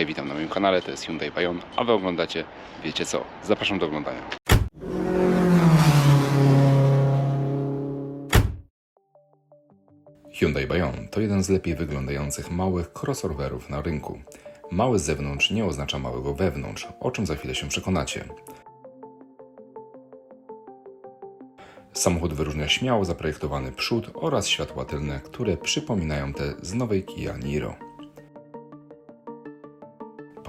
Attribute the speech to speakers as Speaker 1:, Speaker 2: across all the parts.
Speaker 1: Hej, witam na moim kanale, to jest Hyundai Bayon, a Wy oglądacie wiecie co. Zapraszam do oglądania. Hyundai Bayon to jeden z lepiej wyglądających małych crossoverów na rynku. Mały z zewnątrz nie oznacza małego wewnątrz, o czym za chwilę się przekonacie. Samochód wyróżnia śmiało zaprojektowany przód oraz światła tylne, które przypominają te z nowej Kia Niro.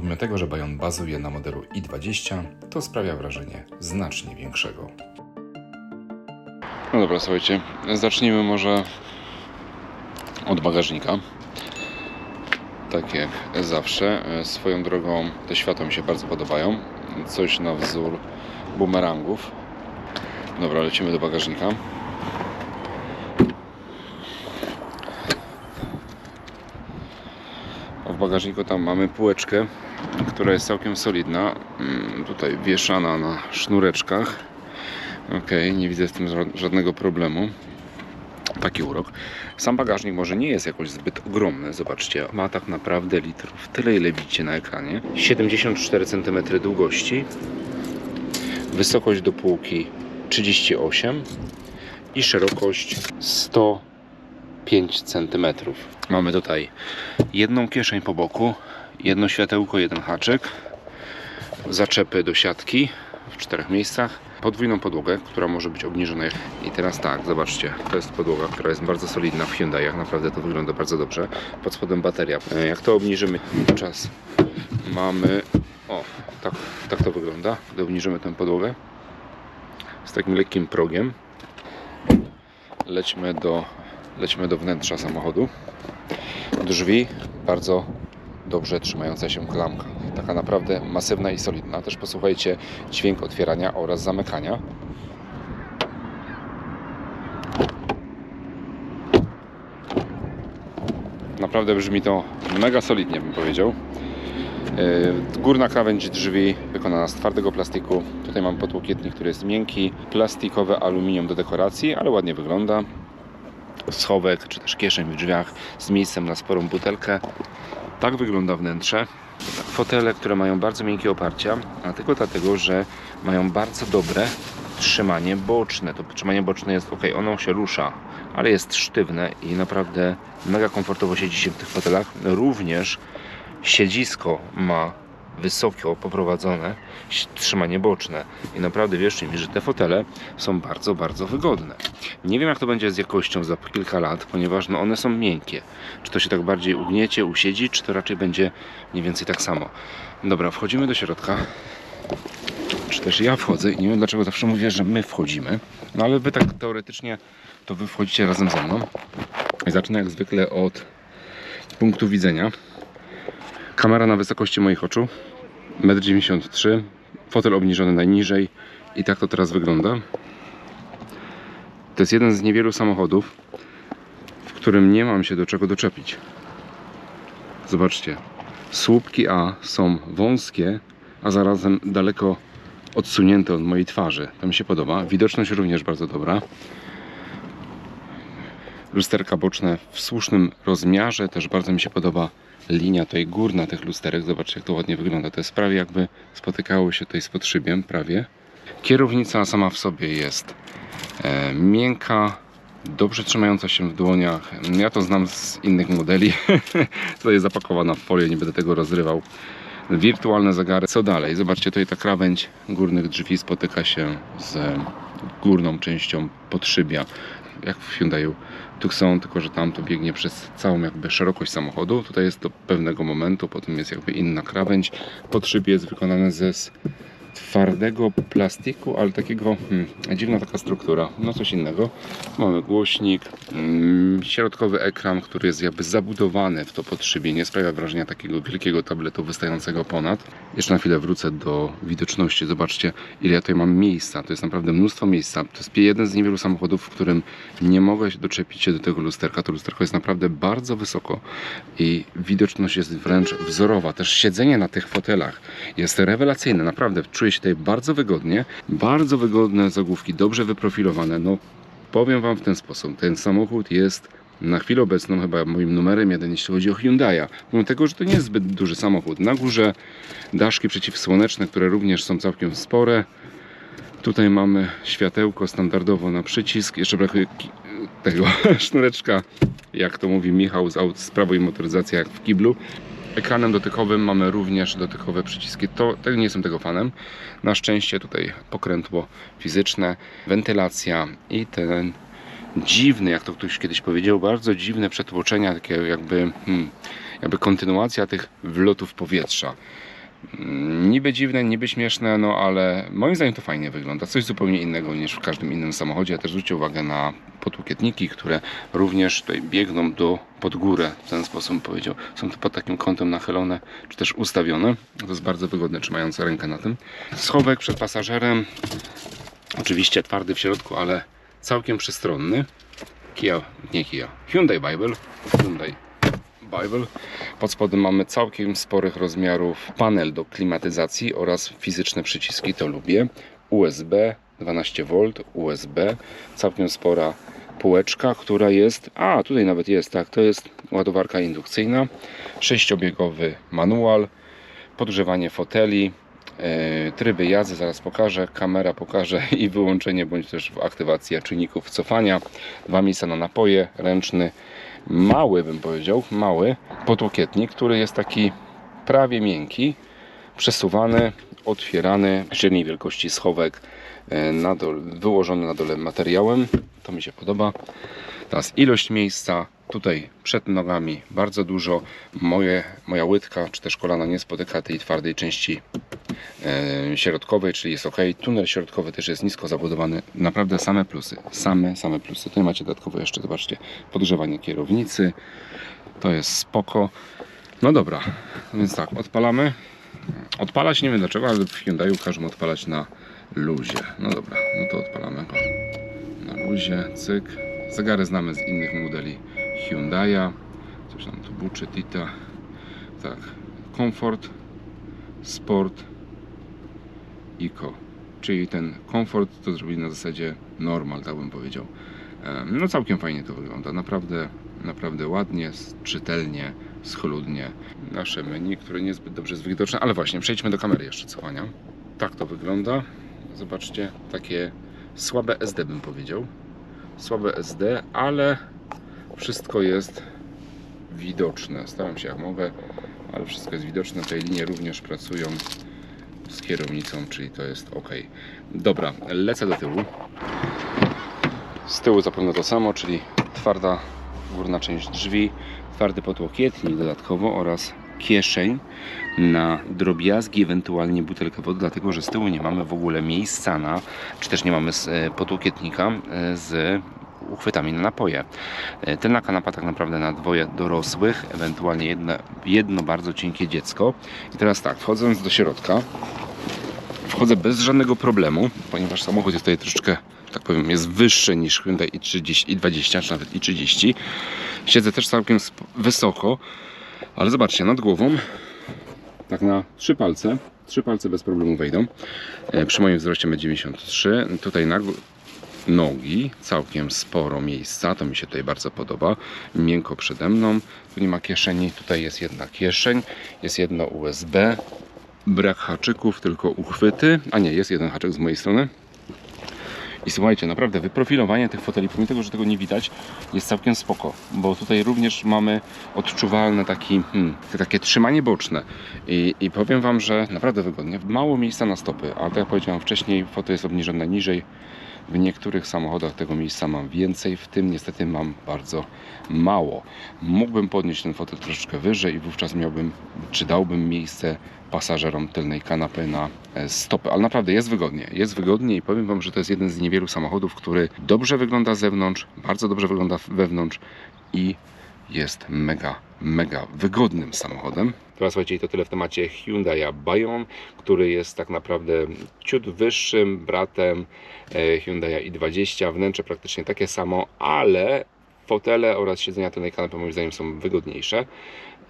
Speaker 1: Pomimo tego, że Bayon bazuje na modelu i20, to sprawia wrażenie znacznie większego. No dobra, słuchajcie, zacznijmy może od bagażnika. Tak jak zawsze. E, Swoją drogą te światła mi się bardzo podobają. Coś na wzór bumerangów. Dobra, lecimy do bagażnika. Bagażniku tam mamy półeczkę, która jest całkiem solidna. Mm, Tutaj wieszana na sznureczkach. Ok, nie widzę z tym ża- żadnego problemu. Taki urok. Sam bagażnik może nie jest jakoś zbyt ogromny, zobaczcie. Ma tak naprawdę litrów tyle, ile widzicie na ekranie. 74 cm długości. Wysokość do półki 38 i szerokość 105 cm. Mamy tutaj jedną kieszeń po boku, jedno światełko, jeden haczyk, zaczepy do siatki w czterech miejscach, podwójną podłogę, która może być obniżona. I teraz tak, zobaczcie, to jest podłoga, która jest bardzo solidna w Hyundaiach, naprawdę to wygląda bardzo dobrze. Pod spodem bateria. E, Jak to obniżymy, czas mamy, o, tak, tak to wygląda, gdy obniżymy tę podłogę z takim lekkim progiem. Lećmy do, lećmy do wnętrza samochodu. Drzwi bardzo dobrze trzymająca się klamka. Taka naprawdę masywna i solidna. Też posłuchajcie dźwięk otwierania oraz zamykania. Naprawdę brzmi to mega solidnie, bym powiedział. Yy, Górna krawędź drzwi wykonana z twardego plastiku. Tutaj mam podłokietnik, który jest miękki. Plastikowe aluminium do dekoracji, ale ładnie wygląda. Schowek czy też kieszeń w drzwiach z miejscem na sporą butelkę. Tak wygląda wnętrze. Fotele, które mają bardzo miękkie oparcia, a tylko dlatego, że mają bardzo dobre trzymanie boczne. To trzymanie boczne jest ok, ono się rusza, ale jest sztywne i naprawdę mega komfortowo siedzi się w tych fotelach. Również siedzisko ma wysoko poprowadzone trzymanie boczne i naprawdę wierzcie mi, że te fotele są bardzo, bardzo wygodne. Nie wiem jak to będzie z jakością za kilka lat, ponieważ no one są miękkie. Czy to się tak bardziej ugniecie, usiedzi, czy to raczej będzie mniej więcej tak samo. Dobra, wchodzimy do środka. Czy też ja wchodzę i nie wiem dlaczego zawsze mówię, że my wchodzimy. No ale wy tak teoretycznie to wy wchodzicie razem ze mną. Zacznę jak zwykle od punktu widzenia. Kamera na wysokości moich oczu. 1,93 m. Fotel obniżony najniżej. I tak to teraz wygląda. To jest jeden z niewielu samochodów, w którym nie mam się do czego doczepić. Zobaczcie. Słupki A są wąskie, a zarazem daleko odsunięte od mojej twarzy. To mi się podoba. Widoczność również bardzo dobra. Lusterka boczne w słusznym rozmiarze. Też bardzo mi się podoba linia tutaj górna tych lusterek. Zobaczcie jak to ładnie wygląda. To jest prawie jakby spotykało się tutaj z podszybiem, prawie. Kierownica sama w sobie jest e, miękka, dobrze trzymająca się w dłoniach. Ja to znam z innych modeli. tutaj jest zapakowana w folię, nie będę tego rozrywał. Wirtualne zegary. Co dalej? Zobaczcie, tutaj ta krawędź górnych drzwi spotyka się z górną częścią podszybia. Jak w Hyundaiu Tucson, tylko że tam to biegnie przez całą jakby szerokość samochodu. Tutaj jest do pewnego momentu, potem jest jakby inna krawędź. Podszybie jest wykonane ze twardego plastiku, ale takiego hmm, dziwna taka struktura, no coś innego. Mamy głośnik, mm, środkowy ekran, który jest jakby zabudowany w to podszybie, nie sprawia wrażenia takiego wielkiego tabletu wystającego ponad. Jeszcze na chwilę wrócę do widoczności. Zobaczcie, ile ja tutaj mam miejsca. To jest naprawdę mnóstwo miejsca. To jest jeden z niewielu samochodów, w którym nie mogę się doczepić się do tego lusterka. To lusterko jest naprawdę bardzo wysoko i widoczność jest wręcz wzorowa. Też siedzenie na tych fotelach jest rewelacyjne. Naprawdę czuję się tutaj bardzo wygodnie. Bardzo wygodne zagłówki, dobrze wyprofilowane. No, powiem Wam w ten sposób. Ten samochód jest na chwilę obecną chyba moim numerem jeden, jeśli chodzi o Hyundai'a. Mimo tego, że to nie jest zbyt duży samochód. Na górze daszki przeciwsłoneczne, które również są całkiem spore. Tutaj mamy światełko standardowo na przycisk. Jeszcze brakuje tego sznureczka, jak to mówi Michał z, aut, z prawo i motoryzacja, jak w kiblu. Ekranem dotykowym mamy również dotykowe przyciski. To, tego nie jestem tego fanem. Na szczęście tutaj pokrętło fizyczne, wentylacja i ten dziwny, jak to ktoś kiedyś powiedział, bardzo dziwne przetłoczenia, takie jakby, hmm, jakby kontynuacja tych wlotów powietrza. Mm, Niby dziwne, niby śmieszne, no ale moim zdaniem to fajnie wygląda. Coś zupełnie innego niż w każdym innym samochodzie. Ja też zwróćcie uwagę na podłokietniki, które również tutaj biegną do, pod górę. W ten sposób powiedział. Są tu pod takim kątem nachylone, czy też ustawione. To jest bardzo wygodne, trzymając rękę na tym. Schowek przed pasażerem. Oczywiście twardy w środku, ale całkiem przystronny. Kia, nie Kia, Hyundai Bible. Hyundai Bible. Pod spodem mamy całkiem sporych rozmiarów panel do klimatyzacji oraz fizyczne przyciski, to lubię. USB 12V, USB, całkiem spora półeczka, która jest, a tutaj nawet jest, tak, to jest ładowarka indukcyjna, sześciobiegowy manual, podgrzewanie foteli, e, tryby jazdy, zaraz pokażę, kamera pokaże i wyłączenie bądź też aktywacja czynników cofania, dwa miejsca na napoje, ręczny, mały bym powiedział, mały podłokietnik, który jest taki prawie miękki, przesuwany, otwierany, średniej wielkości schowek, e, na dole, wyłożony na dole materiałem, to mi się podoba. Teraz ilość miejsca tutaj przed nogami bardzo dużo. Moje, moja łydka czy też kolana nie spotyka tej twardej części e, środkowej, czyli jest ok. Tunel środkowy też jest nisko zabudowany. Naprawdę same plusy. Same, same plusy. Tutaj macie dodatkowo jeszcze, zobaczcie, podgrzewanie kierownicy. To jest spoko. No dobra, więc tak, odpalamy. Odpalać nie wiem dlaczego, ale w Hyundai'u każą odpalać na luzie. No dobra, no to odpalamy go na luzie, cyk. Zegary znamy z innych modeli Hyundai'a. Coś nam tu buczy, Tita. Tak, komfort, sport, Eco. Czyli ten komfort to zrobili na zasadzie normal, tak bym powiedział. No całkiem fajnie to wygląda. Naprawdę, naprawdę ładnie, czytelnie, schludnie. Nasze menu, które niezbyt dobrze jest widoczne, ale właśnie, przejdźmy do kamery jeszcze cofania. Tak to wygląda. Zobaczcie, takie słabe SD bym powiedział. Słabe SD, ale wszystko jest widoczne. Staram się jak mogę, ale wszystko jest widoczne. Te linie również pracują z kierownicą, czyli to jest ok. Dobra, lecę do tyłu. Z tyłu zapewne to samo, czyli twarda górna część drzwi, twardy podłokietnik dodatkowo oraz kieszeń na drobiazgi, ewentualnie butelkę wody, dlatego że z tyłu nie mamy w ogóle miejsca na, czy też nie mamy e, podłokietnika e, z uchwytami na napoje. E, Tylna kanapa tak naprawdę na dwoje dorosłych, ewentualnie jedno, jedno bardzo cienkie dziecko. I teraz tak, wchodząc do środka, wchodzę bez żadnego problemu, ponieważ samochód jest tutaj troszeczkę, tak powiem, jest wyższy niż Hyundai i30, i20, czy nawet i30. Siedzę też całkiem wysoko, ale zobaczcie, nad głową, tak na trzy palce, trzy palce bez problemu wejdą. E, Przy moim wzroście 1,93 tutaj na nogi, całkiem sporo miejsca, to mi się tutaj bardzo podoba. Miękko przede mną, tu nie ma kieszeni, tutaj jest jedna kieszeń, jest jedno USB, brak haczyków, tylko uchwyty. A nie, jest jeden haczyk z mojej strony. I słuchajcie, naprawdę wyprofilowanie tych foteli, pomimo tego, że tego nie widać, jest całkiem spoko, bo tutaj również mamy odczuwalne taki, hmm, takie trzymanie boczne. I, I powiem Wam, że naprawdę wygodnie. Mało miejsca na stopy, a tak jak powiedziałem wcześniej, fotel jest obniżone niżej. W niektórych samochodach tego miejsca mam więcej, w tym niestety mam bardzo mało. Mógłbym podnieść ten fotel troszeczkę wyżej i wówczas miałbym, czy dałbym miejsce pasażerom tylnej kanapy na e, stopy. Ale naprawdę jest wygodnie. Jest wygodnie i powiem Wam, że to jest jeden z niewielu samochodów, który dobrze wygląda z zewnątrz, bardzo dobrze wygląda wewnątrz i jest mega, mega wygodnym samochodem. Teraz słuchajcie, to tyle w temacie Hyundai Bayon, który jest tak naprawdę ciut wyższym bratem e, Hyundai i20. Wnętrze praktycznie takie samo, ale fotele oraz siedzenia tylnej kanapy moim zdaniem są wygodniejsze.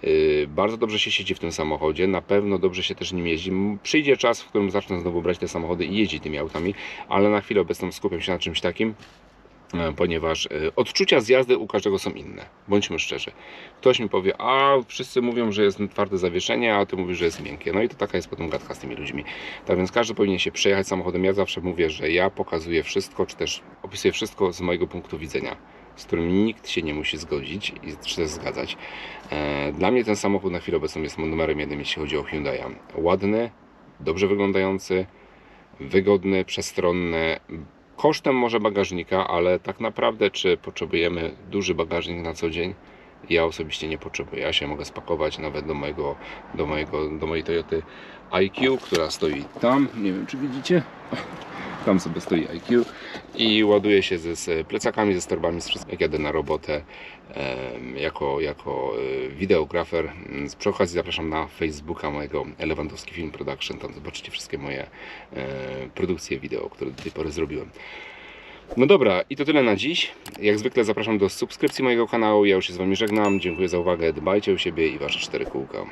Speaker 1: Yy, Bardzo dobrze się siedzi w tym samochodzie, na pewno dobrze się też nim jeździ. Przyjdzie czas, w którym zacznę znowu brać te samochody i jeździć tymi autami, ale na chwilę obecną skupiam się na czymś takim, e, ponieważ e, odczucia z jazdy u każdego są inne. Bądźmy szczerzy. Ktoś mi powie, a wszyscy mówią, że jest twarde zawieszenie, a ty mówisz, że jest miękkie. No i to taka jest potem gadka z tymi ludźmi. Tak więc każdy powinien się przejechać samochodem. Ja zawsze mówię, że ja pokazuję wszystko, czy też opisuję wszystko z mojego punktu widzenia, z którym nikt się nie musi zgodzić i czy też zgadzać. E, Dla mnie ten samochód na chwilę obecną jest numerem jednym, jeśli chodzi o Hyundai'a. Ładny, dobrze wyglądający, wygodny, przestronny. Kosztem może bagażnika, ale tak naprawdę, czy potrzebujemy duży bagażnik na co dzień? Ja osobiście nie potrzebuję. Ja się mogę spakować nawet do mojego, do mojego, do mojej Toyoty IQ, która stoi tam. Nie wiem, czy widzicie. Tam sobie stoi IQ i ładuje się ze, z plecakami, ze torbami, z wszystkim. Jak jadę na robotę jako, jako e, wideografer. Mm, Przy okazji zapraszam na Facebooka mojego Lewandowski Film Production. Tam zobaczycie wszystkie moje e, produkcje wideo, które do tej pory zrobiłem. No dobra, i to tyle na dziś. Jak zwykle zapraszam do subskrypcji mojego kanału. Ja już się z Wami żegnam. Dziękuję za uwagę. Dbajcie o siebie i Wasze cztery kółka.